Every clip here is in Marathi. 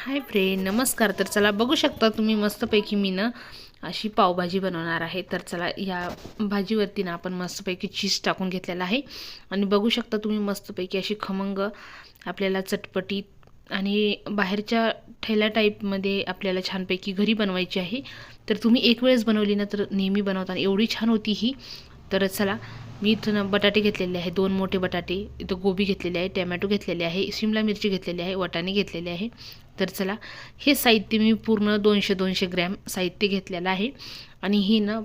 हाय फ्रेंड नमस्कार. तर चला बघू शकता तुम्ही मस्तपैकी मी ना अशी पावभाजी बनवणार आहे. तर चला या भाजीवरती ना आपण मस्तपैकी चीज टाकून घेतलेला आहे. आणि बघू शकता तुम्ही मस्तपैकी अशी खमंग आपल्याला चटपटीत आणि बाहेरच्या ठेल्या टाईपमध्ये आपल्याला छानपैकी घरी बनवायची आहे. तर तुम्ही एक वेळेस बनवली ना तर नेहमी बनवताना एवढी छान होती ही. तर चला मी इथं बटाटे घेतलेले आहे दोन मोठे बटाटे. इथं गोबी घेतलेले आहे टॅमॅटो घेतलेले आहे शिमला मिरची घेतलेली आहे वाटाणे घेतलेले आहे. तर चला हे साहित्य मी पूर्ण दोनशे दोनशे ग्रॅम साहित्य घेतलेलं आहे. आणि ही ना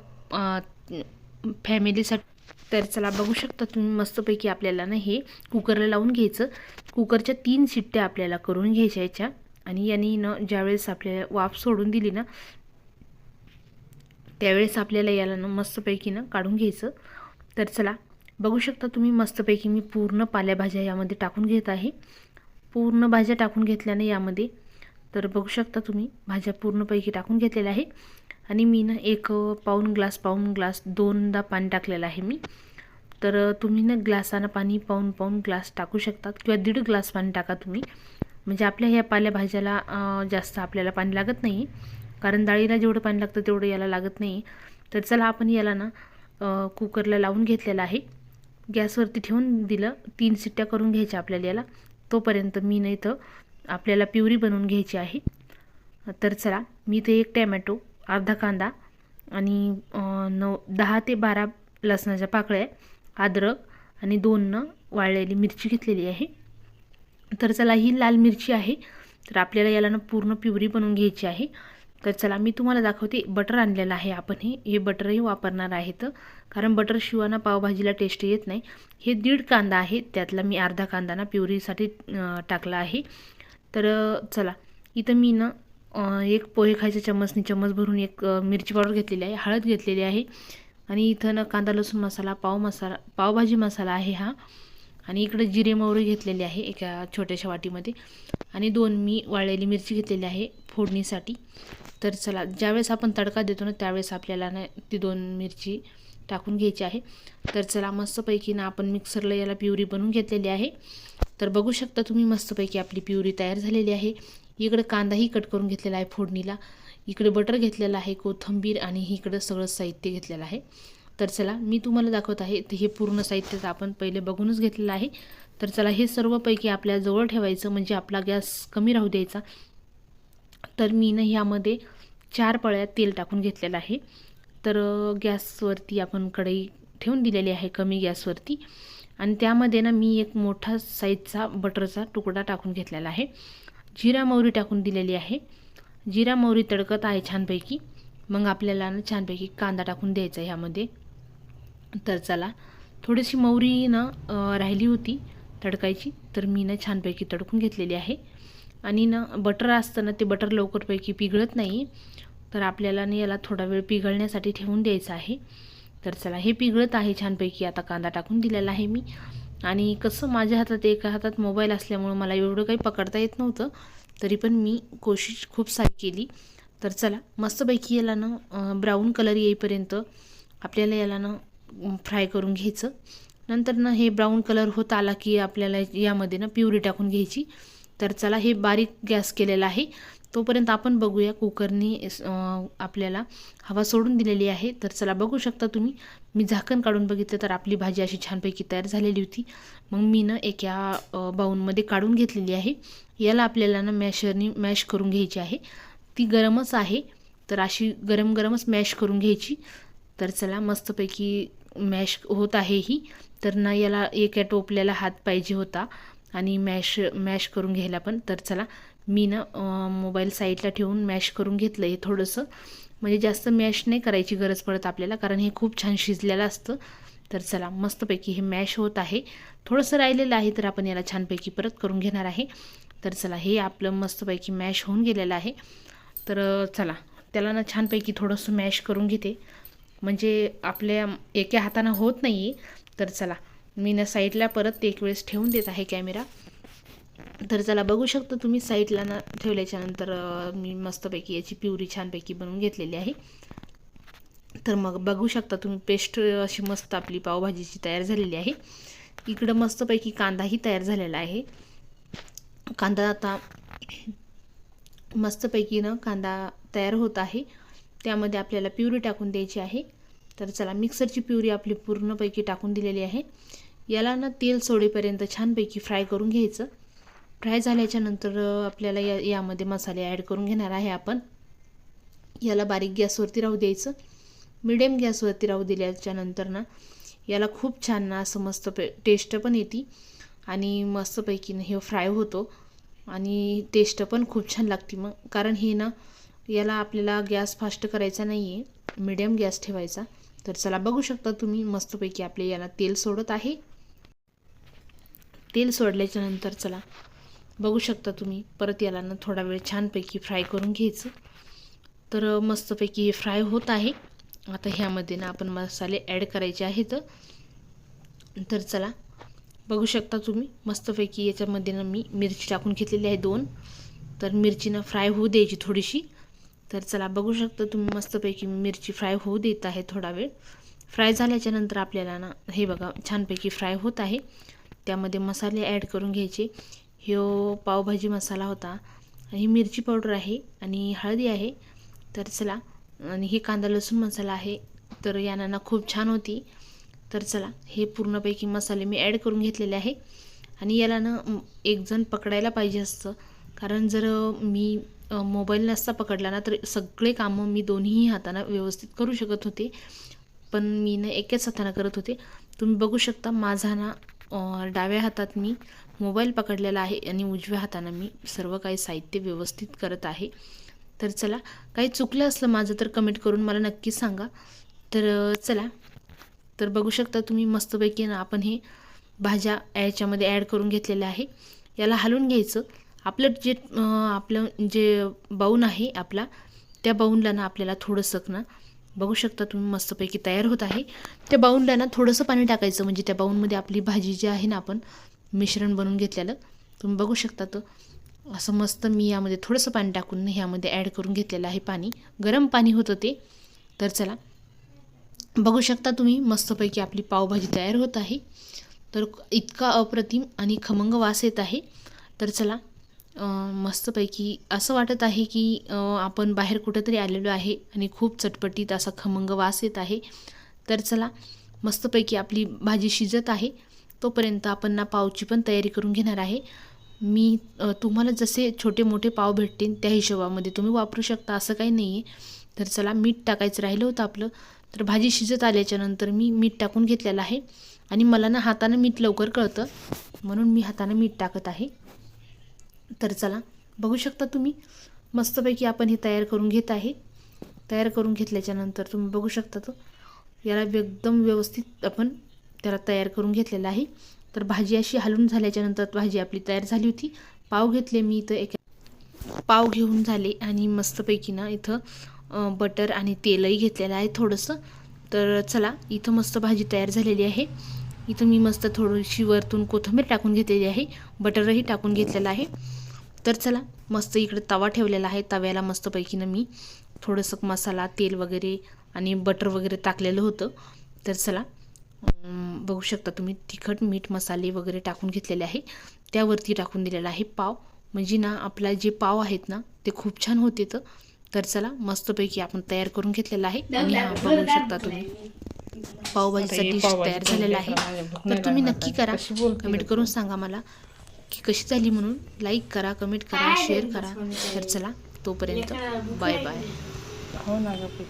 फॅमिलीसाठी तर चला बघू शकता तुम्ही मस्तपैकी आपल्याला ना हे कुकरला लावून घ्यायचं. कुकरच्या तीन शिट्ट्या आपल्याला करून घ्यायच्या. याच्या आणि यांनी ना ज्यावेळेस आपल्याला वाफ सोडून दिली ना त्यावेळेस आपल्याला याला ना मस्तपैकी ना काढून घ्यायचं. तर चला बघू शकता तुम्ही मस्तपैकी मी पूर्ण पालेभाज्या यामध्ये टाकून घेत आहे. पूर्ण भाज्या टाकून घेतल्याने यामध्ये तर बघू शकता तुम्ही भाज्या पूर्णपैकी टाकून घेतलेल्या आहे आणि मी ना एक पाऊन ग्लास पाऊन ग्लास दोनदा पाणी टाकलेलं आहे मी. तर तुम्ही ना ग्लासानं पाणी पाऊन पाऊन ग्लास टाकू शकतात किंवा दीड ग्लास पाणी टाका तुम्ही. म्हणजे आपल्या ह्या पालेभाज्याला जास्त आपल्याला पाणी लागत नाही. कारण डाळीला जेवढं पाणी लागतं तेवढं याला लागत नाही. तर चला आपण याला ना कुकरला लावून घेतलेला आहे. गॅसवरती ठेवून दिलं तीन सिट्ट्या करून घ्यायच्या आपल्याला याला. तोपर्यंत मी नाही तर आपल्याला प्युरी बनवून घ्यायची आहे. तर चला मी इथे एक टॅमॅटो अर्धा कांदा आणि नऊ दहा ते बारा लसणाच्या पाकळ्या अद्रक आणि दोन वाळलेली मिरची घेतलेली आहे. तर चला ही लाल मिरची आहे. तर आपल्याला याला ना पूर्ण प्युरी बनवून घ्यायची आहे. तर चला मी तुम्हाला दाखवते बटर आणलेलं आहे आपण हे. हे बटरही वापरणार आहेत कारण बटर शिवाना पावभाजीला टेस्ट येत नाही. हे दीड कांदा आहे. त्यातला मी अर्धा कांदा ना प्युरीसाठी टाकला आहे. तर चला. इथं मी ना एक पोहे खायचे चम्मचनी चम्मच भरून एक मिरची पावडर घेतलेली आहे हळद घेतलेली आहे. आणि इथं ना कांदा लसूण मसाला पाव मसाला पावभाजी मसाला आहे हा. आणि इकडे जिरे मोहरी घेतलेली आहे एका छोट्याशा वाटीमध्ये. आणि दोन मी वाळलेली मिरची घेतलेली आहे फोडणीसाठी. तर चला ज्यावेळेस आपण तडका देतो ना त्यावेळेस आपल्याला ना ती दोन मिरची टाकून घ्यायची आहे. तर चला मस्तपैकी ना आपण मिक्सरला याला प्युरी बनवून घेतलेली आहे. तर बघू शकता तुम्ही मस्तपैकी आपली प्युरी तयार झालेली आहे. इकडं कांदाही कट करून घेतलेला आहे फोडणीला. इकडे बटर घेतलेलं आहे कोथंबीर आणि इकडं सगळं साहित्य घेतलेलं आहे. तर चला मी तुम्हाला दाखवत आहे तर हे पूर्ण साहित्य आपण पहिले बघूनच घेतलेलं आहे. तर चला हे सर्वपैकी आपल्या जवळ ठेवायचं म्हणजे आपला गॅस कमी राहू द्यायचा. तर मी ना ह्यामध्ये चार पळ्या तेल टाकून घेतलेलं आहे. तर गॅसवरती आपण कढई ठेवून दिलेली आहे कमी गॅसवरती. आणि त्यामध्ये ना मी एक मोठा साईजचा बटरचा तुकडा टाकून घेतलेला आहे. जिरा मोहरी टाकून दिलेली आहे. जिरा मोहरी तडकत आहे छानपैकी. मग आपल्याला ना छानपैकी कांदा टाकून द्यायचा ह्यामध्ये. तर चला थोडीशी मोहरी ना राहिली होती तडकायची तर मी ना छानपैकी तडकून घेतलेली आहे. आणि ना बटर असतं ना ते बटर लवकरपैकी पिघळत नाही. तर आपल्याला ना याला थोडा वेळ पिघळण्यासाठी ठेवून द्यायचं आहे. तर चला हे पिघळत आहे छानपैकी. आता कांदा टाकून दिलेला आहे मी. आणि कसं माझ्या हातात एका हातात मोबाईल असल्यामुळं मला एवढं काही पकडता येत नव्हतं. तरी पण मी कोशिश खूप सारी केली. तर चला मस्तपैकी याला ना ब्राऊन कलर येईपर्यंत आपल्याला याला ना फ्राय करून घ्यायचं. नंतर ना हे ब्राऊन कलर होत आला की आपल्याला यामध्ये ना प्युरी टाकून घ्यायची. तर चला हे बारीक गॅस केलेला आहे. तोपर्यंत आपण बघूया कुकरनी आपल्याला हवा सोडून दिलेली आहे. तर चला बघू शकता तुम्ही. मी झाकण काढून बघितलं तर आपली भाजी अशी छानपैकी तयार झालेली होती. मग मी ना एका बाऊनमध्ये काढून घेतलेली आहे. याला आपल्याला ना मॅशरनी मॅश करून घ्यायची आहे. ती गरमच आहे. तर अशी गरम गरमच मॅश करून घ्यायची. तर चला मस्तपैकी मॅश होत आहे ही. तर ना याला एका टोपल्याला हात पाहिजे होता. आणि मॅश मॅश करून घ्यायला पण. तर चला मी ना मोबाईल साईडला ठेवून मॅश करून घेतलं हे थोडंसं. म्हणजे जास्त मॅश नाही करायची गरज पडत आपल्याला कारण हे खूप छान शिजलेलं असतं. तर चला मस्तपैकी हे मॅश होत आहे. थोडंसं राहिलेलं आहे तर आपण याला छानपैकी परत करून घेणार आहे. तर चला हे आपलं मस्तपैकी मॅश होऊन गेलेलं आहे. तर चला त्याला ना छानपैकी थोडंसं मॅश करून घेते. म्हणजे आपल्या एका हातानं होत नाही तर चला मी ना साईडला परत एक वेळेस ठेवून देत आहे कॅमेरा तर चला बघू शकता तुम्ही साईडला ना ठेवल्याच्यानंतर मी मस्तपैकी याची प्युरी छानपैकी बनवून घेतलेली आहे. तर मग बघू शकता तुम्ही पेस्ट अशी मस्त आपली पावभाजीची तयार झालेली आहे. इकडं मस्तपैकी कांदाही तयार झालेला आहे. कांदा आता मस्तपैकी ना कांदा तयार होत आहे. त्यामध्ये आपल्याला प्युरी टाकून द्यायची आहे. तर चला मिक्सरची प्युरी आपली पूर्णपैकी टाकून दिलेली आहे. याला ना तेल सोडेपर्यंत छानपैकी फ्राय करून घ्यायचं. फ्राय झाल्याच्यानंतर आपल्याला या यामध्ये मसाले ॲड करून घेणार आहे आपण. याला बारीक गॅसवरती राहू द्यायचं. मिडियम गॅसवरती राहू दिल्याच्या नंतर ना याला खूप छान ना असं मस्त पे टेस्ट पण येते. आणि मस्तपैकी ना हे फ्राय होतो. आणि टेस्ट पण खूप छान लागते मग. कारण हे ना याला आपल्याला गॅस फास्ट करायचा नाही आहे मिडियम गॅस ठेवायचा. तर चला बघू शकता तुम्ही मस्तपैकी आपले याला तेल सोडत आहे. तेल सोडल्याच्या नंतर चला बघू शकता तुम्ही. परत याला ना थोडा वेळ छानपैकी फ्राय करून घ्यायचं. तर मस्तपैकी हे फ्राय होत आहे. आता ह्यामध्ये ना आपण मसाले ॲड करायचे आहेत. तर चला बघू शकता तुम्ही. मस्तपैकी याच्यामध्ये ना मी मिरची टाकून घेतलेली आहे दोन. तर मिरची ना फ्राय होऊ द्यायची थोडीशी. तर चला बघू शकता तुम्ही मस्तपैकी मिरची फ्राय होऊ देत आहे थोडा वेळ. फ्राय झाल्याच्यानंतर आपल्याला ना हे बघा छानपैकी फ्राय होत आहे. त्यामध्ये मसाले ॲड करून घ्यायचे. ह्यो पावभाजी मसाला होता. आणि मिरची पावडर आहे आणि हळदी आहे. तर चला आणि हे कांदा लसूण मसाला आहे. तर यानं ना खूप छान होती. तर चला हे पूर्णपैकी मसाले मी ॲड करून घेतलेले आहे. आणि याला ना एकजण पकडायला पाहिजे असतं. कारण जर मी मोबाईल नसता पकडला ना तर सगळे कामं मी दोन्हीही हातानं व्यवस्थित करू शकत होते. पण मी ना एकाच हातानं करत होते. तुम्ही बघू शकता माझा ना डाव्या हातात मी मोबाईल पकडलेला आहे आणि उजव्या हातानं मी सर्व काही साहित्य व्यवस्थित करत आहे. तर चला काही चुकलं असलं माझं तर कमेंट करून मला नक्की सांगा. तर चला. तर बघू शकता तुम्ही मस्तपैकी ना आपण हे भाज्या याच्यामध्ये ॲड करून घेतलेल्या आहे. याला हलवून घ्यायचं. आपलं जे आपलं जे बाऊन आहे आपला त्या बाऊनला ना आपल्याला थोडंसं ना बघू शकता तुम्ही मस्तपैकी तयार होत आहे. त्या बाऊनला ना थोडंसं पाणी टाकायचं म्हणजे त्या बाऊनमध्ये आपली भाजी जी आहे ना आपण मिश्रण बनवून घेतलेलं. तुम्ही बघू शकता तर असं मस्त मी यामध्ये थोडंसं पाणी टाकून ह्यामध्ये ॲड करून घेतलेलं आहे पाणी. गरम पाणी होतं ते. तर चला. बघू शकता तुम्ही मस्तपैकी आपली पावभाजी तयार होत आहे. तर इतका अप्रतिम आणि खमंग वास येत आहे. तर चला मस्तपैकी असं वाटत आहे की आपण बाहेर कुठंतरी आलेलो आहे आणि खूप चटपटीत असा खमंग वास येत आहे. तर चला मस्तपैकी आपली भाजी शिजत आहे. तोपर्यंत आपण ना पावची पण तयारी करून घेणार आहे. मी तुम्हाला जसे छोटे मोठे पाव भेटतील त्या हिशोबामध्ये तुम्ही वापरू शकता असं काही नाही आहे तर चला मीठ टाकायचं राहिलं होतं आपलं. तर भाजी शिजत आल्याच्यानंतर मी मीठ टाकून घेतलेलं आहे. आणि मला ना हातानं मीठ लवकर कळतं. म्हणून मी हातानं मीठ टाकत आहे. तर चला बघू शकता तुम्ही. मस्तपैकी आपण हे तयार करून घेत आहे. तयार करून घेतल्याच्यानंतर तुम्ही बघू शकता तो. याला एकदम व्यवस्थित आपण त्याला तयार करून घेतलेलं आहे. तर भाजी अशी हलवून झाल्याच्यानंतर भाजी आपली तयार झाली होती. पाव घेतले मी इथं एक पाव घेऊन झाले आणि मस्तपैकी ना इथं बटर आणि तेलही घेतलेलं आहे थोडंसं. तर चला इथं मस्त भाजी तयार झालेली आहे. इथं मी मस्त थोडीशी वरतून कोथिंबीर टाकून घेतलेली आहे. बटरही टाकून घेतलेलं आहे. तर चला मस्त इकडे तवा ठेवलेला आहे. तव्याला मस्तपैकीनं मी थोडंसं मसाला तेल वगैरे आणि बटर वगैरे टाकलेलं होतं. तर चला बघू शकता तुम्ही तिखट मीठ मसाले वगैरे टाकून घेतलेले आहे. त्यावरती टाकून दिलेला आहे पाव. म्हणजे ना आपला जे पाव आहेत ना ते खूप छान होते तर तर चला मस्तपैकी आपण तयार करून घेतलेला आहे. आणि हा बघू शकता तुम्ही. पावभाजीचा डिश तयार झालेला आहे. तर तुम्ही नक्की करा. कमेंट करून सांगा मला की कशी झाली म्हणून. लाईक करा कमेंट करा शेअर करा. तर चला तोपर्यंत बाय बाय हो ना